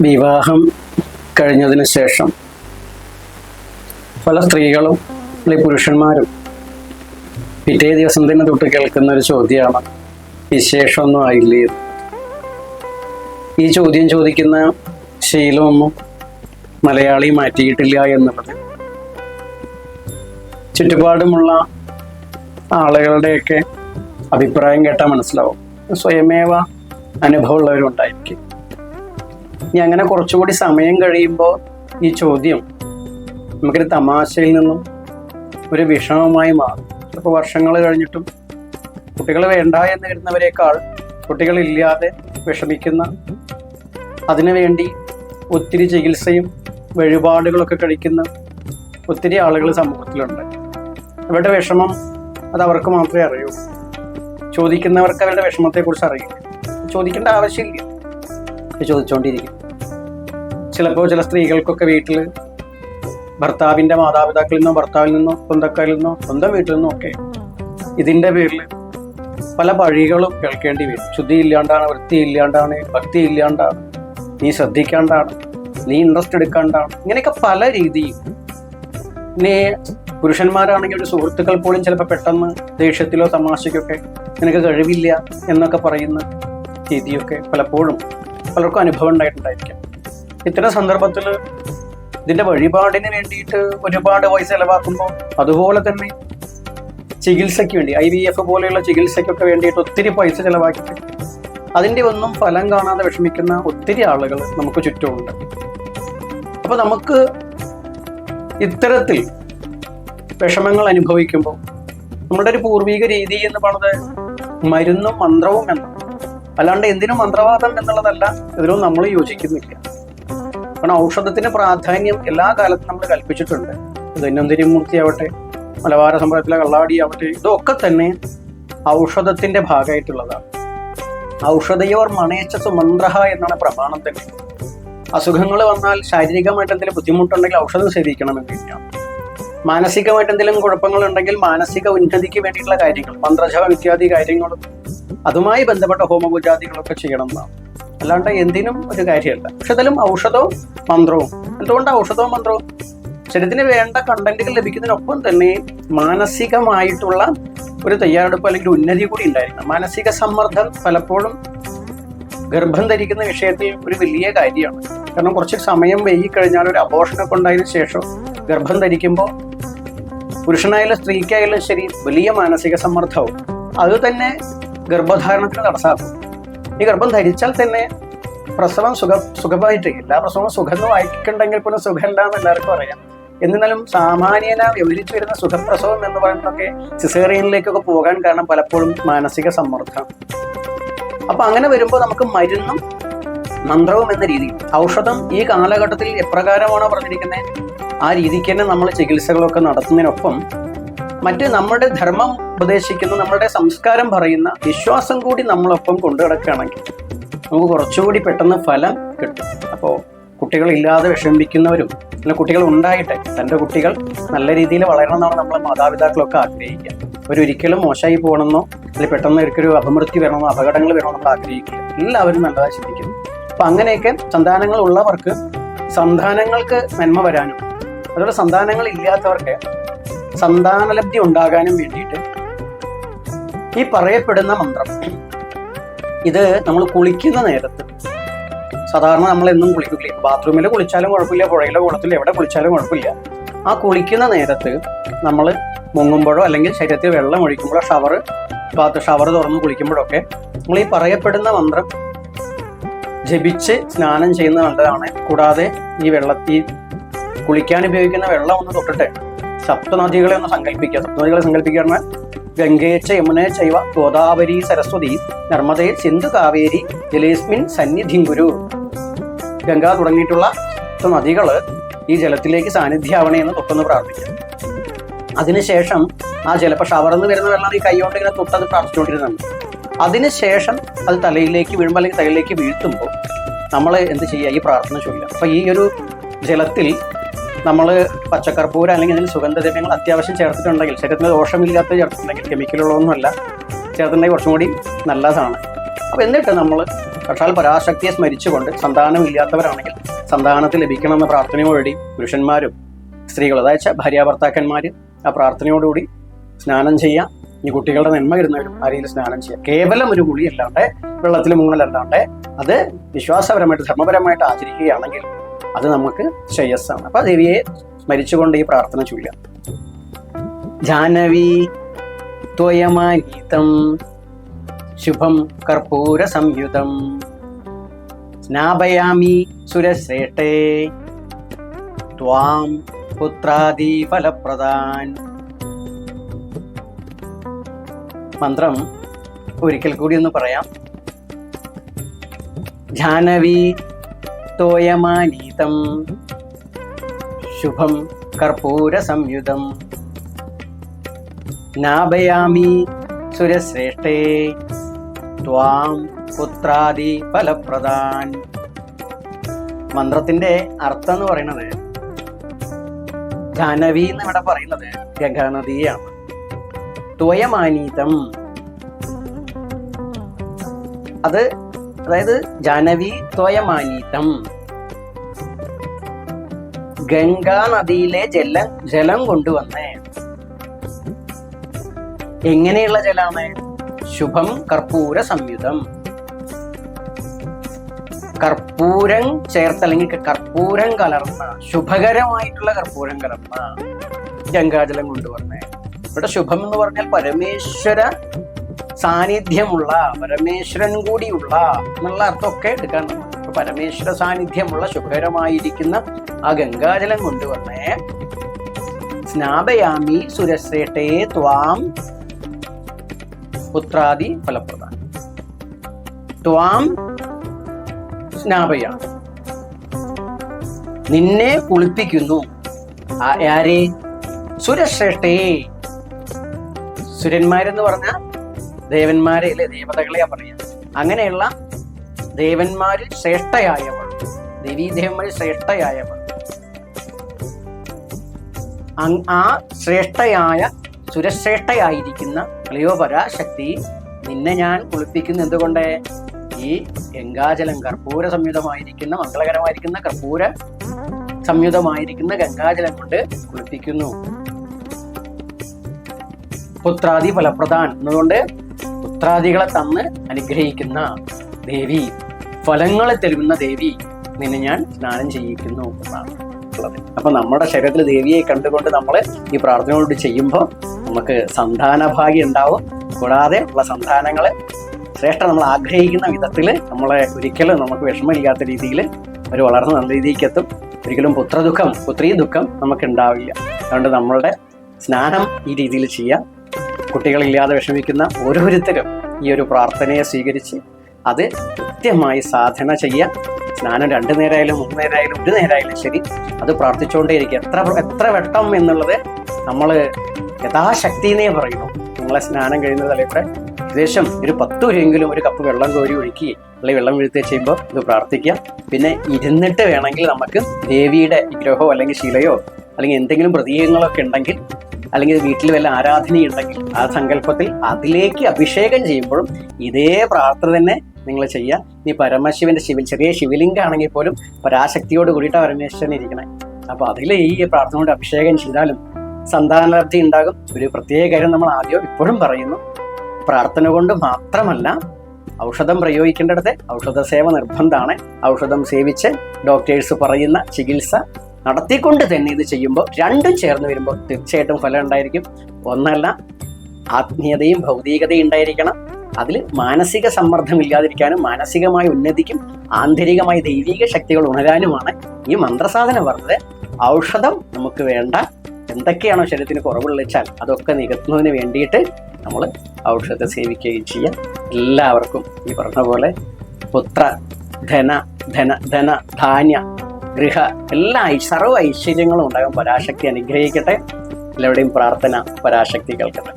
വിവാഹം കഴിഞ്ഞതിന് ശേഷം പല സ്ത്രീകളും അല്ലെങ്കിൽ പുരുഷന്മാരും പിറ്റേ ദിവസം തന്നെ തൊട്ട് കേൾക്കുന്ന ഒരു ചോദ്യമാണ് വിശേഷമൊന്നും ആയില്ലേ? ഈ ചോദ്യം ചോദിക്കുന്ന ശീലമൊന്നും മലയാളി മാറ്റിയിട്ടില്ല എന്നുള്ളത് ചുറ്റുപാടുമുള്ള ആളുകളുടെയൊക്കെ അഭിപ്രായം കേട്ടാൽ മനസ്സിലാവും. സ്വയമേവ അനുഭവമുള്ളവരുണ്ടായിരിക്കും. ഇനി അങ്ങനെ കുറച്ചുകൂടി സമയം കഴിയുമ്പോൾ ഈ ചോദ്യം നമുക്കൊരു തമാശയിൽ നിന്നും ഒരു വിഷമമായി മാറും. ചിലപ്പോൾ വർഷങ്ങൾ കഴിഞ്ഞിട്ടും കുട്ടികൾ വേണ്ട എന്ന് കരുതുന്നവരെക്കാൾ കുട്ടികളില്ലാതെ വിഷമിക്കുന്ന അതിനുവേണ്ടി ഒത്തിരി ചികിത്സയും വഴിപാടുകളൊക്കെ കഴിക്കുന്ന ഒത്തിരി ആളുകൾ സമൂഹത്തിലുണ്ട്. അവരുടെ വിഷമം അത് അവർക്ക് മാത്രമേ അറിയൂ. ചോദിക്കുന്നവർക്ക് അവരുടെ വിഷമത്തെക്കുറിച്ച് അറിയില്ല. ചോദിക്കേണ്ട ആവശ്യമില്ല. ചോദിച്ചുകൊണ്ടിരിക്കും ചിലപ്പോൾ ചില സ്ത്രീകൾക്കൊക്കെ വീട്ടിൽ ഭർത്താവിന്റെ മാതാപിതാക്കളിൽ നിന്നോ ഭർത്താവിൽ നിന്നോ സ്വന്തക്കാരിൽ നിന്നോ സ്വന്തം വീട്ടിൽ നിന്നോ ഒക്കെ ഇതിന്റെ പേരിൽ പല പഴികളും കേൾക്കേണ്ടി വരും. ശുദ്ധി ഇല്ലാണ്ടാണ് വൃത്തി ഇല്ലാണ്ടാണ് ഭക്തി ഇല്ലാണ്ടാണ് നീ ശ്രദ്ധിക്കാണ്ടാണ് നീ ഇൻട്രസ്റ്റ് എടുക്കാണ്ടാണ്. ഇങ്ങനെയൊക്കെ പല രീതിയും നീ പുരുഷന്മാരാണെങ്കിൽ ഒരു സുഹൃത്തുക്കൾ പോലും ചിലപ്പോൾ പെട്ടെന്ന് ദേഷ്യത്തിലോ തമാശയ്ക്കൊക്കെ നിനക്ക് കഴിവില്ല എന്നൊക്കെ പറയുന്ന രീതിയൊക്കെ പലപ്പോഴും പലർക്കും അനുഭവം ഉണ്ടായിട്ടുണ്ടായിരിക്കാം. ഇത്തരം സന്ദർഭത്തിൽ ഇതിന്റെ വഴിപാടിന് വേണ്ടിയിട്ട് ഒരുപാട് പൈസ ചെലവാക്കുമ്പോൾ അതുപോലെ തന്നെ ചികിത്സയ്ക്ക് വേണ്ടി ഐ വി എഫ് പോലെയുള്ള ചികിത്സയ്ക്കൊക്കെ വേണ്ടിയിട്ട് ഒത്തിരി പൈസ ചെലവാക്കിയിട്ട് അതിന്റെ ഒന്നും ഫലം കാണാതെ വിഷമിക്കുന്ന ഒത്തിരി ആളുകൾ നമുക്ക് ചുറ്റുമുണ്ട്. അപ്പോൾ നമുക്ക് ഇത്തരത്തിൽ വിഷമങ്ങൾ അനുഭവിക്കുമ്പോൾ നമ്മുടെ ഒരു പൂർവിക രീതി എന്ന് പറഞ്ഞത് മരുന്നും മന്ത്രവും എന്നും അല്ലാണ്ട് എന്തിനും മന്ത്രവാദം എന്നുള്ളതല്ല ഇതിനും നമ്മൾ യോജിക്കുന്നില്ല. കാരണം ഔഷധത്തിന്റെ പ്രാധാന്യം എല്ലാ കാലത്തും നമ്മൾ കൽപ്പിച്ചിട്ടുണ്ട്. ധന്വന്തിരിമൂർത്തി ആവട്ടെ മലബാര സമ്പ്രദായത്തിലെ കള്ളാടി ആവട്ടെ ഇതൊക്കെ തന്നെ ഔഷധത്തിന്റെ ഭാഗമായിട്ടുള്ളതാണ്. ഔഷധയോർ മണേച്ച സുമന്ത്ര എന്നാണ് പ്രമാണം തന്നെ. അസുഖങ്ങൾ വന്നാൽ ശാരീരികമായിട്ട് എന്തെങ്കിലും ബുദ്ധിമുട്ടുണ്ടെങ്കിൽ ഔഷധം ശരിയിക്കണം എന്ന് കഴിഞ്ഞാൽ മാനസികമായിട്ട് എന്തെങ്കിലും കുഴപ്പങ്ങൾ ഉണ്ടെങ്കിൽ മാനസിക ഉന്നതിക്ക് വേണ്ടിയിട്ടുള്ള കാര്യങ്ങൾ മന്ത്രജപം ഇത്യാദി കാര്യങ്ങളും അതുമായി ബന്ധപ്പെട്ട ഹോമപൂജാദികളൊക്കെ ചെയ്യണം എന്നാണ്. അല്ലാണ്ട് എന്തിനും ഒരു കാര്യമല്ല. പക്ഷെ അതിലും ഔഷധവും മന്ത്രവും. എന്തുകൊണ്ട് ഔഷധവും മന്ത്രവും? ശരീരത്തിന് വേണ്ട കണ്ടന്റുകൾ ലഭിക്കുന്നതിനൊപ്പം തന്നെ മാനസികമായിട്ടുള്ള ഒരു തയ്യാറെടുപ്പ് അല്ലെങ്കിൽ ഉന്നതി കൂടി ഉണ്ടായിരിക്കണം മാനസിക സമ്മർദ്ദം പലപ്പോഴും ഗർഭം ധരിക്കുന്ന വിഷയത്തിൽ ഒരു വലിയ കാര്യമാണ്. കാരണം കുറച്ച് സമയം വൈകി കഴിഞ്ഞാൽ ഒരു അബോഷനൊക്കെ ഉണ്ടായതിനു ശേഷം ഗർഭം ധരിക്കുമ്പോൾ പുരുഷനായാലും സ്ത്രീക്കായാലും ശരി വലിയ മാനസിക സമ്മർദ്ദവും. അത് തന്നെ ഗർഭധാരണത്തിന് തടസ്സമാക്കും. ഈ ഗർഭം ധരിച്ചാൽ തന്നെ പ്രസവം സുഖ സുഖമായിട്ട് എല്ലാ പ്രസവവും സുഖം വായിക്കണ്ടെങ്കിൽ പോലും സുഖമില്ല എന്ന് എല്ലാവർക്കും അറിയാം. എന്നിരുന്നാലും സാമാന്യന വിവരിച്ചു വരുന്ന സുഖപ്രസവം എന്ന് പറയുന്നതൊക്കെ സിസേറിയനിലേക്കൊക്കെ പോകാൻ കാരണം പലപ്പോഴും മാനസിക സമ്മർദ്ദം. അപ്പൊ അങ്ങനെ വരുമ്പോൾ നമുക്ക് മരുന്നും മന്ത്രവും എന്ന രീതി ഔഷധം ഈ കാലഘട്ടത്തിൽ എപ്രകാരമാണോ പറഞ്ഞിരിക്കുന്നത് ആ രീതിക്ക് തന്നെ നമ്മൾ ചികിത്സകളൊക്കെ നടത്തുന്നതിനൊപ്പം മറ്റ് നമ്മുടെ ധർമ്മം ഉപദേശിക്കുന്ന നമ്മുടെ സംസ്കാരം പറയുന്ന വിശ്വാസം കൂടി നമ്മളൊപ്പം കൊണ്ടു കിടക്കുകയാണെങ്കിൽ നമുക്ക് കുറച്ചുകൂടി പെട്ടെന്ന് ഫലം കിട്ടും. അപ്പോൾ കുട്ടികളില്ലാതെ വിഷമിപ്പിക്കുന്നവരും അല്ല കുട്ടികൾ ഉണ്ടായിട്ട് തന്റെ കുട്ടികൾ നല്ല രീതിയിൽ വളരണം നമ്മൾ മാതാപിതാക്കളൊക്കെ ആഗ്രഹിക്കുക. അവരൊരിക്കലും മോശമായി പോകണമെന്നോ അല്ലെങ്കിൽ പെട്ടെന്ന് ഒരിക്കലും അപമൃത്തി വരണമെന്നോ അപകടങ്ങൾ വരണമെന്നോ നമ്മൾ ആഗ്രഹിക്കില്ല. എല്ലാവരും നല്ലതായി ചിന്തിക്കുന്നു അപ്പം അങ്ങനെയൊക്കെ സന്താനങ്ങൾ ഉള്ളവർക്ക് സന്താനങ്ങൾക്ക് നന്മ വരാനും അതുപോലെ സന്താനങ്ങൾ ഇല്ലാത്തവർക്ക് സന്താനലബ്ധി ഉണ്ടാകാനും വേണ്ടിയിട്ട് ഈ പറയപ്പെടുന്ന മന്ത്രം. ഇത് നമ്മൾ കുളിക്കുന്ന നേരത്ത് സാധാരണ നമ്മൾ എന്നും കുളിക്കില്ല ബാത്റൂമിൽ കുളിച്ചാലും കുഴപ്പമില്ല പുഴയിലോ കുളത്തിൽ എവിടെ കുളിച്ചാലും കുഴപ്പമില്ല. ആ കുളിക്കുന്ന നേരത്ത് നമ്മൾ മുങ്ങുമ്പോഴോ അല്ലെങ്കിൽ ശരീരത്തിൽ വെള്ളം ഒഴിക്കുമ്പോഴോ ഷവർ ബാത്ത് ഷവർ തുറന്ന് കുളിക്കുമ്പോഴൊക്കെ നമ്മൾ ഈ പറയപ്പെടുന്ന മന്ത്രം ജപിച്ച് സ്നാനം ചെയ്യുന്നത് നല്ലതാണ്. കൂടാതെ ഈ വെള്ളത്തിൽ കുളിക്കാൻ ഉപയോഗിക്കുന്ന വെള്ളം ഒന്ന് തൊട്ടിട്ട് സപ്തനദികളെ ഒന്ന് സങ്കല്പിക്കുക. സപ്തനദികളെ സങ്കല്പിക്കുക പറഞ്ഞാൽ ഗംഗേച്ച യമുന ചൈവ ഗോദാവരി സരസ്വതി നർമ്മദേ സിന്ധു കാവേരി ജലേസ്മിൻ സന്നിധി ഗുരു. ഗംഗ തുടങ്ങിയിട്ടുള്ള നദികൾ ഈ ജലത്തിലേക്ക് സാന്നിധ്യമാവണേ എന്ന് തൊട്ടൊന്ന് പ്രാർത്ഥിക്കാം അതിനുശേഷം ആ ജലപ്പോൾ ഷവർന്ന് വരുന്ന വെള്ളം ഈ കൈകൊണ്ട് ഇങ്ങനെ തൊട്ടത് പ്രാർത്ഥിച്ചുകൊണ്ടിരുന്നുണ്ട് അതിനുശേഷം അത് തലയിലേക്ക് വീഴുമ്പോൾ അല്ലെങ്കിൽ തലയിലേക്ക് വീഴ്ത്തുമ്പോൾ നമ്മൾ എന്ത് ചെയ്യുക? ഈ പ്രാർത്ഥന ചൊല്ലുക. അപ്പോൾ ഈ ഒരു ജലത്തിൽ നമ്മൾ പച്ചക്കർപ്പൂരം അല്ലെങ്കിൽ അതിൽ സുഗന്ധദ്രവ്യങ്ങൾ അത്യാവശ്യം ചേർത്തിട്ടുണ്ടെങ്കിൽ ശരീരത്തിന് ദോഷമില്ലാത്ത ചേർത്തിട്ടുണ്ടെങ്കിൽ കെമിക്കലുള്ളതൊന്നുമല്ല. ചേർത്തിട്ടുണ്ടെങ്കിൽ കുറച്ചും കൂടി നല്ലതാണ്. അപ്പോൾ എന്നിട്ട് നമ്മൾ പക്ഷാൽ പരാശക്തിയെ സ്മരിച്ചുകൊണ്ട് സന്താനമില്ലാത്തവരാണെങ്കിൽ സന്താനത്തിൽ ലഭിക്കണമെന്ന പ്രാർത്ഥനയോടുകൂടി പുരുഷന്മാരും സ്ത്രീകളും അതായത് ഭാര്യാഭർത്താക്കന്മാർ ആ പ്രാർത്ഥനയോടുകൂടി സ്നാനം ചെയ്യാം ഈ കുട്ടികളുടെ നന്മ ഇരുന്നവരും ആ രീതിയിൽ സ്നാനം ചെയ്യാം കേവലം ഒരു ഗുളി അല്ലാണ്ട് വെള്ളത്തിൽ മുങ്ങലല്ലാണ്ട് അത് വിശ്വാസപരമായിട്ട് ധർമ്മപരമായിട്ട് ആചരിക്കുകയാണെങ്കിൽ അത് നമുക്ക് ശ്രേയസ്സാണ്. അപ്പൊ ദേവിയെ സ്മരിച്ചുകൊണ്ട് ഈ പ്രാർത്ഥന ചൊല്ലാം ജാനവി ത്വയമാനീതം ശുഭം കർപ്പൂര സംയുതം സ്നാപയാമി സുരശ്രേഷ്ഠേ ത്വാം പുത്രാദി ഫലപ്രദാൻ മന്ത്രം ഒരിക്കൽ കൂടി ഒന്ന് പറയാം. ജാനവി തോയമാനീതം ശുഭം കർപ്പൂര സംയുതം നാഭയാമി സുരശ്രേഷ്ഠേ. ത്വാം പുത്രാദി ഫലപ്രദാൻ. മന്ത്രത്തിന്റെ അർത്ഥം എന്ന് പറയുന്നത് ജാനവി എന്ന് ഇവിടെ പറയുന്നത് ഗംഗാനദിയാണ്. ത്വയമാനീതം. അത് അതായത് ജനവി ത്വയമാനീതം. ഗംഗാ നദിയിലെ ജലം ജലം കൊണ്ടുവന്നേ. എങ്ങനെയുള്ള ജലാണ്? ശുഭം കർപ്പൂര സംയുതം. കർപ്പൂരം ചേർത്ത് അല്ലെങ്കിൽ കർപ്പൂരം കലർന്ന ശുഭകരമായിട്ടുള്ള കർപ്പൂരം കലർന്ന ഗംഗാജലം കൊണ്ടുവന്നേ. ഇവിടെ ശുഭം എന്ന് പറഞ്ഞാൽ പരമേശ്വര സാന്നിധ്യമുള്ള പരമേശ്വരൻ കൂടിയുള്ള എന്നുള്ള അർത്ഥമൊക്കെ എടുക്കാൻ നമ്മൾ പരമേശ്വര സാന്നിധ്യമുള്ള ശുഭകരമായിരിക്കുന്ന ആ ഗംഗാജലം കൊണ്ടുവന്നേ. സ്നാപയാമി സുരശ്രേഷ്ഠേ ത്വാം പുത്രാദി ഫലപ്രദാൻ ത്വാം സ്നാപയാമി. നിന്നെ കുളിപ്പിക്കുന്നു. ആരെ? സുരശ്രേഷ്ഠേ സുരന്മാരെന്ന് പറഞ്ഞ ദേവന്മാരെ അല്ലെ ദേവതകളെയാ പറയാ. അങ്ങനെയുള്ള ദേവന്മാരിൽ ശ്രേഷ്ഠയായവൾ ദേവീദേവന്മാരിൽ ശ്രേഷ്ഠയായവൾ ആ ശ്രേഷ്ഠയായ സുരശ്രേഷ്ഠയായിരിക്കുന്ന ക്ലിയോപരാശക്തി നിന്നെ ഞാൻ കുളിപ്പിക്കുന്നു എന്തുകൊണ്ട്? ഈ ഗംഗാജലം കർപ്പൂര സംയുതമായിരിക്കുന്ന മംഗളകരമായിരിക്കുന്ന കർപ്പൂര സംയുതമായിരിക്കുന്ന ഗംഗാജലം കൊണ്ട് കുളിപ്പിക്കുന്നു. പുത്രാദി ഫലപ്രദാൻ. എന്നുകൊണ്ട് പുത്രാദികളെ തന്ന് അനുഗ്രഹിക്കുന്ന ദേവി ഫലങ്ങളെ തരുന്ന ദേവി നിന്നെ ഞാൻ സ്നാനം ചെയ്യിക്കുന്നു എന്നാണ് ഉള്ളത്. അപ്പൊ നമ്മുടെ ശരീരത്തിൽ ദേവിയെ കണ്ടുകൊണ്ട് നമ്മൾ ഈ പ്രാർത്ഥനയോട് ചെയ്യുമ്പോൾ നമുക്ക് സന്താന ഭാഗ്യം ഉണ്ടാവും. കൂടാതെ ഉള്ള സന്താനങ്ങൾ ശ്രേഷ്ഠ നമ്മൾ ആഗ്രഹിക്കുന്ന വിധത്തിൽ നമ്മളെ ഒരിക്കലും നമുക്ക് വിഷമമില്ലാത്ത രീതിയിൽ ഒരു വളർന്ന് നല്ല രീതിക്ക് എത്തും ഒരിക്കലും പുത്രദുഃഖം പുത്രീ ദുഃഖം നമുക്ക് ഉണ്ടാവില്ല. അതുകൊണ്ട് നമ്മളുടെ സ്നാനം ഈ രീതിയിൽ ചെയ്യാം. കുട്ടികളില്ലാതെ വിഷമിക്കുന്ന ഓരോരുത്തരും ഈ ഒരു പ്രാർത്ഥനയെ സ്വീകരിച്ച് അത് കൃത്യമായി സാധന ചെയ്യുക സ്നാനം രണ്ടു നേരമായാലും മൂന്ന് നേരമായാലും ഒരു നേരമായാലും ശരി. അത് പ്രാർത്ഥിച്ചുകൊണ്ടേയിരിക്കും എത്ര എത്ര വെട്ടം എന്നുള്ളത് നമ്മൾ യഥാശക്തിന്നേ പറയുന്നു. നിങ്ങളെ സ്നാനം കഴിയുന്ന തലയുടെ ഏകദേശം ഒരു പത്ത് രൂപയെങ്കിലും ഒരു കപ്പ് വെള്ളം കോരി ഒഴുക്കി അല്ലെങ്കിൽ വെള്ളം വീഴ്ത്തി ചെയ്യുമ്പോൾ ഇത് പ്രാർത്ഥിക്കുക. പിന്നെ ഇരുന്നിട്ട് വേണമെങ്കിൽ നമുക്ക് ദേവിയുടെ വിഗ്രഹമോ അല്ലെങ്കിൽ ശിലയോ അല്ലെങ്കിൽ എന്തെങ്കിലും പ്രതീകങ്ങളൊക്കെ ഉണ്ടെങ്കിൽ അല്ലെങ്കിൽ വീട്ടിൽ വല്ല ആരാധനയുണ്ടെങ്കിൽ ആ സങ്കല്പത്തിൽ അതിലേക്ക് അഭിഷേകം ചെയ്യുമ്പോഴും ഇതേ പ്രാർത്ഥന തന്നെ നിങ്ങൾ ചെയ്യുക. ഈ പരമശിവന്റെ ശിവ ചെറിയ ശിവലിംഗം ആണെങ്കിൽ പോലും പരാശക്തിയോട് കൂടിയിട്ട് പരമേശ്വരൻ ഇരിക്കണേ. അപ്പൊ അതിൽ ഈ പ്രാർത്ഥന കൊണ്ട് അഭിഷേകം ചെയ്താലും സന്താനലബ്ധി ഉണ്ടാകും. ഒരു പ്രത്യേക കാര്യം നമ്മൾ ആദ്യം ഇപ്പോഴും പറയുന്നു. പ്രാർത്ഥന കൊണ്ട് മാത്രമല്ല ഔഷധം പ്രയോഗിക്കേണ്ടിടത്ത് ഔഷധ സേവ നിർബന്ധമാണ്. ഔഷധം സേവിച്ച് ഡോക്ടേഴ്സ് പറയുന്ന ചികിത്സ നടത്തിക്കൊണ്ട് തന്നെ ഇത് ചെയ്യുമ്പോൾ രണ്ടും ചേർന്ന് വരുമ്പോൾ തീർച്ചയായിട്ടും ഫലം ഉണ്ടായിരിക്കും. ഒന്നല്ല ആത്മീയതയും ഭൗതികതയും ഉണ്ടായിരിക്കണം. അതിൽ മാനസിക സമ്മർദ്ദം ഇല്ലാതിരിക്കാനും മാനസികമായ ഉന്നതിക്കും ആന്തരികമായ ദൈവിക ശക്തികൾ ഉണരാനുമാണ് ഈ മന്ത്രസാധനം പറഞ്ഞത്. ഔഷധം നമുക്ക് വേണ്ട. എന്തൊക്കെയാണോ ശരീരത്തിന് കുറവുള്ള വെച്ചാൽ അതൊക്കെ നികത്തുന്നതിന് വേണ്ടിയിട്ട് നമ്മൾ ഔഷധത്തെ സേവിക്കുകയും ചെയ്യാം. എല്ലാവർക്കും ഈ പറഞ്ഞ പോലെ പുത്ര ധന ധന ധന ധാന്യ ഗൃഹ എല്ലാ സർവ സർവ ഐശ്വര്യങ്ങളും ഉണ്ടാകും പരാശക്തി അനുഗ്രഹിക്കട്ടെ. എല്ലാവരുടെയും പ്രാർത്ഥന പരാശക്തി കേൾക്കട്ടെ.